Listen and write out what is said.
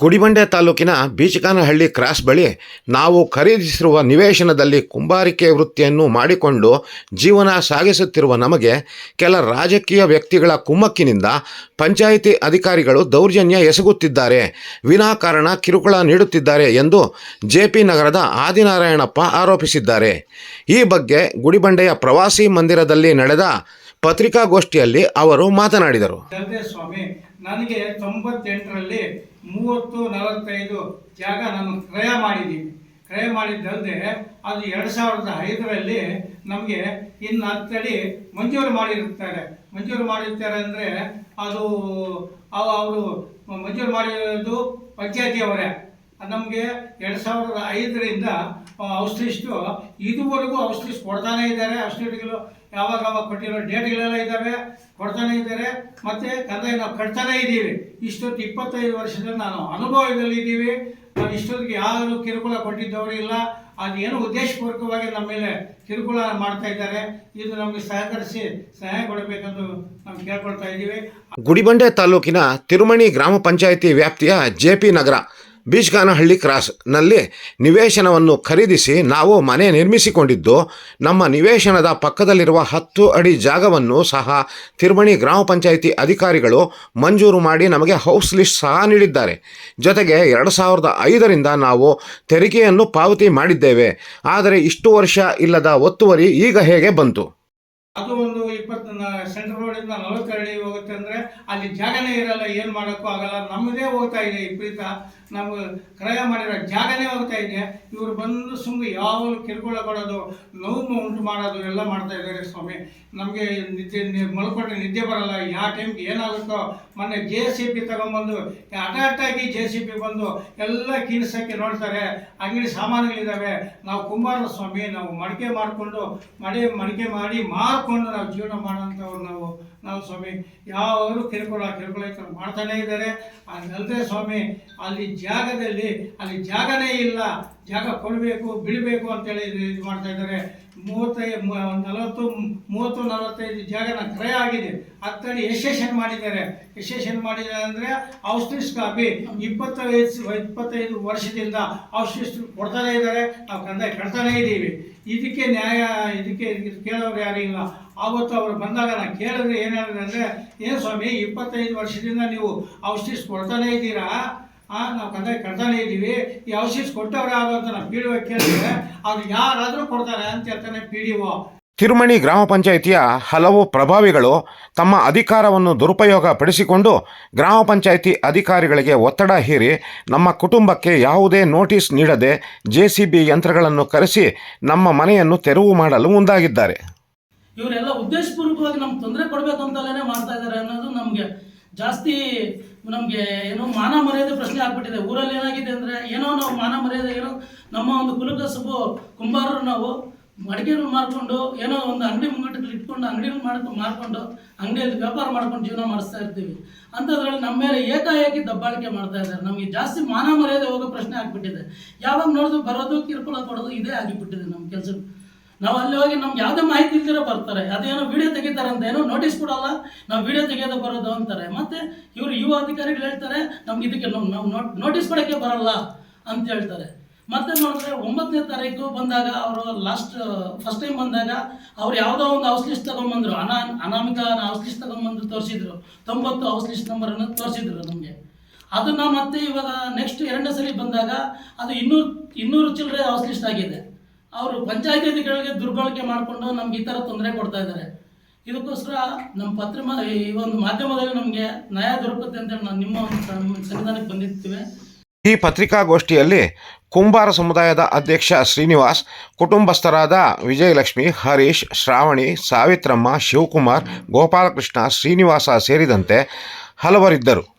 ಗುಡಿಬಂಡೆ ತಾಲೂಕಿನ ಬೀಚಗಾನಹಳ್ಳಿ ಕ್ರಾಸ್ ಬಳಿ ನಾವು ಖರೀದಿಸಿರುವ ನಿವೇಶನದಲ್ಲಿ ಕುಂಬಾರಿಕೆ ವೃತ್ತಿಯನ್ನು ಮಾಡಿಕೊಂಡು ಜೀವನ ಸಾಗಿಸುತ್ತಿರುವ ನಮಗೆ ಕೆಲ ರಾಜಕೀಯ ವ್ಯಕ್ತಿಗಳ ಕುಮ್ಮಕ್ಕಿನಿಂದ ಪಂಚಾಯಿತಿ ಅಧಿಕಾರಿಗಳು ದೌರ್ಜನ್ಯ ಎಸಗುತ್ತಿದ್ದಾರೆ ವಿನಾಕಾರಣ ಕಿರುಕುಳ ನೀಡುತ್ತಿದ್ದಾರೆ ಎಂದು ಜೆಪಿ ನಗರದ ಆದಿನಾರಾಯಣಪ್ಪ ಆರೋಪಿಸಿದ್ದಾರೆ. ಈ ಬಗ್ಗೆ ಗುಡಿಬಂಡೆಯ ಪ್ರವಾಸಿ ಮಂದಿರದಲ್ಲಿ ನಡೆದ ಪತ್ರಿಕಾಗೋಷ್ಠಿಯಲ್ಲಿ ಅವರು ಮಾತನಾಡಿದರು. ಸ್ವಾಮಿ ನನಗೆ ತೊಂಬತ್ತೆಂಟರಲ್ಲಿ ಮೂವತ್ತು ನಲವತ್ತೈದು ಜಾಗ ನಾನು ಕ್ರಯ ಮಾಡಿದ್ದೀನಿ. ಕ್ರಯ ಮಾಡಿದ್ದಲ್ಲದೆ ಅದು ಎರಡು ಸಾವಿರದ ಐದರಲ್ಲಿ ನಮಗೆ ಇನ್ನು ಹತ್ತಡಿ ಮಂಜೂರು ಮಾಡಿರುತ್ತಾರೆ. ಮಂಜೂರು ಮಾಡಿರ್ತಾರೆ ಅಂದರೆ ಅದು ಅವರು ಮಂಜೂರು ಮಾಡಿರೋದು ಪಂಚಾಯತಿಯವರೇ ನಮಗೆ ಎರಡು ಸಾವಿರದ ಐದರಿಂದ ಔಷಧಿಷ್ಟು ಇದುವರೆಗೂ ಔಷಧಿ ಕೊಡ್ತಾನೆ ಇದ್ದಾರೆ. ಔಷಧಿಗಳು ಯಾವಾಗ ಅವಾಗ ಕೊಟ್ಟಿರೋ ಡೇಟ್ಗಳೆಲ್ಲ ಇದ್ದಾವೆ, ಕೊಡ್ತಾನೆ ಇದ್ದಾರೆ, ಮತ್ತೆ ಕಂದಾಯ ನಾವು ಕಟ್ತಾನೆ ಇದ್ದೀವಿ. ಇಷ್ಟೊತ್ತು ಇಪ್ಪತ್ತೈದು ವರ್ಷದಲ್ಲಿ ನಾನು ಅನುಭವದಲ್ಲಿ ನಾನು ಇಷ್ಟೊತ್ತಿಗೆ ಯಾರು ಕಿರುಕುಳ ಕೊಟ್ಟಿದ್ದವರು ಇಲ್ಲ. ಏನು ಉದ್ದೇಶಪೂರ್ವಕವಾಗಿ ನಮ್ಮ ಮೇಲೆ ಕಿರುಕುಳ ಮಾಡ್ತಾ ಇದ್ದಾರೆ. ಇದು ನಮಗೆ ಸಹಕರಿಸಿ ಸಹಾಯ ಕೊಡಬೇಕೆಂದು ನಾವು ಕೇಳ್ಕೊಳ್ತಾ ಇದ್ದೀವಿ. ಗುಡಿಬಂಡೆ ತಾಲೂಕಿನ ತಿರುಮಣಿ ಗ್ರಾಮ ಪಂಚಾಯಿತಿ ವ್ಯಾಪ್ತಿಯ ಜೆಪಿ ನಗರ ಬೀಚ್ಗಾನಹಳ್ಳಿ ಕ್ರಾಸ್ನಲ್ಲಿ ನಿವೇಶನವನ್ನು ಖರೀದಿಸಿ ನಾವು ಮನೆ ನಿರ್ಮಿಸಿಕೊಂಡಿದ್ದು, ನಮ್ಮ ನಿವೇಶನದ ಪಕ್ಕದಲ್ಲಿರುವ ಹತ್ತು ಅಡಿ ಜಾಗವನ್ನು ಸಹ ತಿರುಮಣಿ ಗ್ರಾಮ ಪಂಚಾಯಿತಿ ಅಧಿಕಾರಿಗಳು ಮಂಜೂರು ಮಾಡಿ ನಮಗೆ ಹೌಸ್ ಲಿಸ್ಟ್ ಸಹ ನೀಡಿದ್ದಾರೆ. ಜೊತೆಗೆ ಎರಡು ಸಾವಿರದ ಐದರಿಂದ ನಾವು ತೆರಿಗೆಯನ್ನು ಪಾವತಿ ಮಾಡಿದ್ದೇವೆ. ಆದರೆ ಇಷ್ಟು ವರ್ಷ ಇಲ್ಲದ ಒತ್ತುವರಿ ಈಗ ಹೇಗೆ ಬಂತು? ಅದು ಒಂದು ಇಪ್ಪತ್ತು ಸೆಂಟ್ರಲ್ ರೋಡಿಂದ ನಲವತ್ತೆರಡು ಹೋಗುತ್ತೆ ಅಂದ್ರೆ ಅಲ್ಲಿ ಜಾಗನೇ ಇರಲ್ಲ, ಏನು ಮಾಡೋಕ್ಕೂ ಆಗಲ್ಲ. ನಮ್ಮದೇ ಹೋಗ್ತಾ ಇದೆ ವಿಪರೀತ ನಮ್ಗೆ ಕ್ರಯ ಮಾಡಿರೋ ಜಾಗನೇ ಹೋಗ್ತಾ ಇದೆ. ಇವರು ಬಂದು ಸುಮ್ಮನೆ ಯಾವಾಗಲೂ ಕಿರುಕುಳ ಕೊಡೋದು, ನೋವು ಉಂಟು ಮಾಡೋದು ಎಲ್ಲ ಮಾಡ್ತಾ ಇದ್ದಾರೆ ಸ್ವಾಮಿ. ನಮಗೆ ನಿದ್ದೆ ಮಲ್ಕೊಂಡ್ರೆ ನಿದ್ದೆ ಬರಲ್ಲ. ಯಾವ ಟೈಮ್ಗೆ ಏನಾಗುತ್ತೋ ಮೊನ್ನೆ ಜೆ ಸಿ ಪಿ ತಗೊಂಬಂದು ಆಗಿ ಜೆ ಸಿ ಪಿ ಬಂದು ಎಲ್ಲ ಕೀಳ್ಸೋಕ್ಕೆ ನೋಡ್ತಾರೆ, ಅಂಗಡಿ ಸಾಮಾನುಗಳಿದ್ದಾವೆ ನಾವು ಕುಂಬಾರ ಸ್ವಾಮಿ ನಾವು ಮಡಿಕೆ ಮಾಡಿಕೊಂಡು ಮಡಿ ಮಡಿಕೆ ಮಾಡಿ ಮಾರ್ಕೊಂಡು ನಾವು ಜೀವನ ಮಾಡೋಂಥವ್ರು ನಾವು. ನಾವು ಸ್ವಾಮಿ, ಯಾವಾಗಲೂ ಕಿರುಕುಳ ಕಿರುಕುಳ ಮಾಡ್ತಾನೆ ಇದ್ದಾರೆ. ಅದಲ್ಲದೆ ಸ್ವಾಮಿ, ಅಲ್ಲಿ ಜಾಗದಲ್ಲಿ, ಅಲ್ಲಿ ಜಾಗನೇ ಇಲ್ಲ. ಜಾಗ ಕೊಡಬೇಕು ಬಿಡಬೇಕು ಅಂತೇಳಿ ಇದು ಮಾಡ್ತಾ ಇದ್ದಾರೆ. ಮೂವತ್ತೈದು ನಲವತ್ತು, ಮೂವತ್ತು, ನಲವತ್ತೈದು ಜಾಗನ ಕ್ರಯ ಆಗಿದೆ. ಹತ್ತಡಿ ಎಸ್ಟೇಷನ್ ಮಾಡಿದ್ದಾರೆ. ಎಸ್ಟೇಷನ್ ಮಾಡಿದ್ದಾರೆ ಅಂದರೆ ಔಷಧಿಸ್ ಕಾಪಿ ಇಪ್ಪತ್ತೈದು ಇಪ್ಪತ್ತೈದು ವರ್ಷದಿಂದ ಔಷಧಿಸ್ ಕೊಡ್ತಾನೆ ಇದ್ದಾರೆ. ನಾವು ಕಂದಾಯ ಕಟ್ತಾನೇ ಇದ್ದೀವಿ. ಇದಕ್ಕೆ ನ್ಯಾಯ, ಇದಕ್ಕೆ ಕೇಳೋರು ಯಾರಿಲ್ಲ ಆವತ್ತು ಅವರು ಬಂದಾಗ ನಾನು ಕೇಳಿದ್ರೆ ಏನಾದ್ರೆ ಅಂದರೆ ಏನು ಸ್ವಾಮಿ, ಇಪ್ಪತ್ತೈದು ವರ್ಷದಿಂದ ನೀವು ಔಷಧಿಸ್ ಕೊಡ್ತಾನೇ ಇದ್ದೀರಾ? ನಾವು ಕಂದಾಯ ಕಟ್ತಾನೆ ಇದ್ದೀವಿ. ಈ ಔಷಧಿಸ್ ಕೊಟ್ಟವ್ರೆ ಯಾರು ಅಂತ ನಾವು ಪಿ ಡಿ ಒ ಕೇಳಿದ್ರೆ, ಅವ್ರು ಯಾರಾದರೂ ಕೊಡ್ತಾರೆ ಅಂತ ಹೇಳ್ತಾನೆ ಪಿ ಡಿ ಒ. ತಿರುಮಣಿ ಗ್ರಾಮ ಪಂಚಾಯಿತಿಯ ಹಲವು ಪ್ರಭಾವಿಗಳು ತಮ್ಮ ಅಧಿಕಾರವನ್ನು ದುರುಪಯೋಗ ಪಡಿಸಿಕೊಂಡು ಗ್ರಾಮ ಪಂಚಾಯಿತಿ ಅಧಿಕಾರಿಗಳಿಗೆ ಒತ್ತಡ ಹೇರಿ ನಮ್ಮ ಕುಟುಂಬಕ್ಕೆ ಯಾವುದೇ ನೋಟಿಸ್ ನೀಡದೆ ಜೆ ಸಿ ಬಿ ಯಂತ್ರಗಳನ್ನು ಕರೆಸಿ ನಮ್ಮ ಮನೆಯನ್ನು ತೆರವು ಮಾಡಲು ಮುಂದಾಗಿದ್ದಾರೆ. ಇವರೆಲ್ಲ ಉದ್ದೇಶಪೂರ್ವಕವಾಗಿ ನಮ್ಗೆ ತೊಂದರೆ ಕೊಡಬೇಕು ಅಂತಲೇ ಮಾಡ್ತಾ ಇದ್ದಾರೆ ಅನ್ನೋದು ನಮಗೆ ಜಾಸ್ತಿ ನಮಗೆ ಏನೋ ಮಾನ ಮರ್ಯಾದೆ ಪ್ರಶ್ನೆ ಆಗ್ಬಿಟ್ಟಿದೆ. ಊರಲ್ಲಿ ಏನಾಗಿದೆ ಅಂದರೆ ಏನೋ ನಾವು ಮಾನ ಮರ್ಯಾದೆ ಏನೋ ನಮ್ಮ ಒಂದು ಕುಲಕಸಬು ಕುಂಬಾರರು ನಾವು ಮಡಿಕೆಗಳು ಮಾರ್ಕೊಂಡು ಏನೋ ಒಂದು ಅಂಗಡಿ ಮುಂಗಟ್ಟಲ್ಲಿ ಇಟ್ಕೊಂಡು ಅಂಗಡಿಗಳು ಮಾಡ್ಕೊಂಡು ಮಾರ್ಕೊಂಡು ಅಂಗಡಿಯಲ್ಲಿ ವ್ಯಾಪಾರ ಮಾಡ್ಕೊಂಡು ಜೀವನ ಮಾಡಿಸ್ತಾ ಇರ್ತೀವಿ. ಅಂಥದ್ರಲ್ಲಿ ನಮ್ಮ ಮೇಲೆ ಏಕಾಏಕಿ ದಬ್ಬಾಳಿಕೆ ಮಾಡ್ತಾ ಇದ್ದಾರೆ. ನಮಗೆ ಜಾಸ್ತಿ ಮಾನ ಮರ್ಯಾದೆ ಹೋಗೋ ಪ್ರಶ್ನೆ ಆಗಿಬಿಟ್ಟಿದೆ. ಯಾವಾಗ ನೋಡಿದ್ರು ಬರೋದು ಕಿರುಕುಳ ಕೊಡೋದು ಇದೇ ಆಗಿಬಿಟ್ಟಿದೆ ನಮ್ಮ ಕೆಲಸ ನಾವು ಅಲ್ಲಿ ಹೋಗಿ ನಮ್ಗೆ ಯಾವುದೇ ಮಾಹಿತಿ ಇಲ್ದಿರೋ ಬರ್ತಾರೆ. ಅದೇನೋ ವಿಡಿಯೋ ತೆಗಿತಾರೆ ಅಂತ ಏನೋ ನೋಟಿಸ್ ಕೊಡಲ್ಲ, ನಾವು ವಿಡಿಯೋ ತೆಗೆಯೋದು ಬರೋದು ಅಂತಾರೆ. ಮತ್ತೆ ಇವರು ಯುವ ಅಧಿಕಾರಿಗಳು ಹೇಳ್ತಾರೆ, ನಮ್ಗೆ ಇದಕ್ಕೆ ನಾವು ನೋಟಿಸ್ ಕೊಡೋಕ್ಕೆ ಬರಲ್ಲ ಅಂತ ಹೇಳ್ತಾರೆ. ಮತ್ತೆ ನೋಡಿದ್ರೆ ಒಂಬತ್ತನೇ ತಾರೀಕು ಬಂದಾಗ ಅವರು ಲಾಸ್ಟ್ ಫಸ್ಟ್ ಟೈಮ್ ಬಂದಾಗ ಅವ್ರು ಯಾವುದೋ ಒಂದು ಹೌಸ್ ಲಿಸ್ಟ್ ತಗೊಂಬಂದ್ರು. ಅನಾ ಅನಾಮಿಕ ಹೌಸ್ ಲಿಸ್ಟ್ ತಗೊಂಬಂದು ತೋರಿಸಿದ್ರು. ತೊಂಬತ್ತು ಹೌಸ್ ಲಿಸ್ಟ್ ನಂಬರನ್ನು ತೋರಿಸಿದ್ರು ನಮಗೆ. ಅದನ್ನ ಮತ್ತೆ ಇವಾಗ ನೆಕ್ಸ್ಟ್ ಎರಡನೇ ಸಲ ಬಂದಾಗ ಅದು ಇನ್ನೂರು ಇನ್ನೂರು ಚಿಲ್ಲರೆ ಹೌಸ್ ಲಿಸ್ಟ್ ಆಗಿದೆ. ಅವರು ಪಂಚಾಯತಿ ಅಧಿಕಾರಿಗಳಿಗೆ ದುರ್ಬಳಕೆ ಮಾಡಿಕೊಂಡು ನಮ್ಗೆ ಈ ಥರ ತೊಂದರೆ ಕೊಡ್ತಾ ಇದ್ದಾರೆ. ಇದಕ್ಕೋಸ್ಕರ ನಮ್ಮ ಪತ್ರ ಈ ಒಂದು ಮಾಧ್ಯಮದಲ್ಲಿ ನಮಗೆ ನ್ಯಾಯ ದೊರಕುತ್ತೆ ಅಂತ ನಾನು ನಿಮ್ಮ ಸಂವಿಧಾನಕ್ಕೆ ಬಂದಿರ್ತೀವಿ. ಈ ಪತ್ರಿಕಾಗೋಷ್ಠಿಯಲ್ಲಿ ಕುಂಬಾರ ಸಮುದಾಯದ ಅಧ್ಯಕ್ಷ ಶ್ರೀನಿವಾಸ್, ಕುಟುಂಬಸ್ಥರಾದ ವಿಜಯಲಕ್ಷ್ಮಿ, ಹರೀಶ್, ಶ್ರಾವಣಿ, ಸಾವಿತ್ರಮ್ಮ, ಶಿವಕುಮಾರ್, ಗೋಪಾಲಕೃಷ್ಣ, ಶ್ರೀನಿವಾಸ ಸೇರಿದಂತೆ ಹಲವರಿದ್ದರು.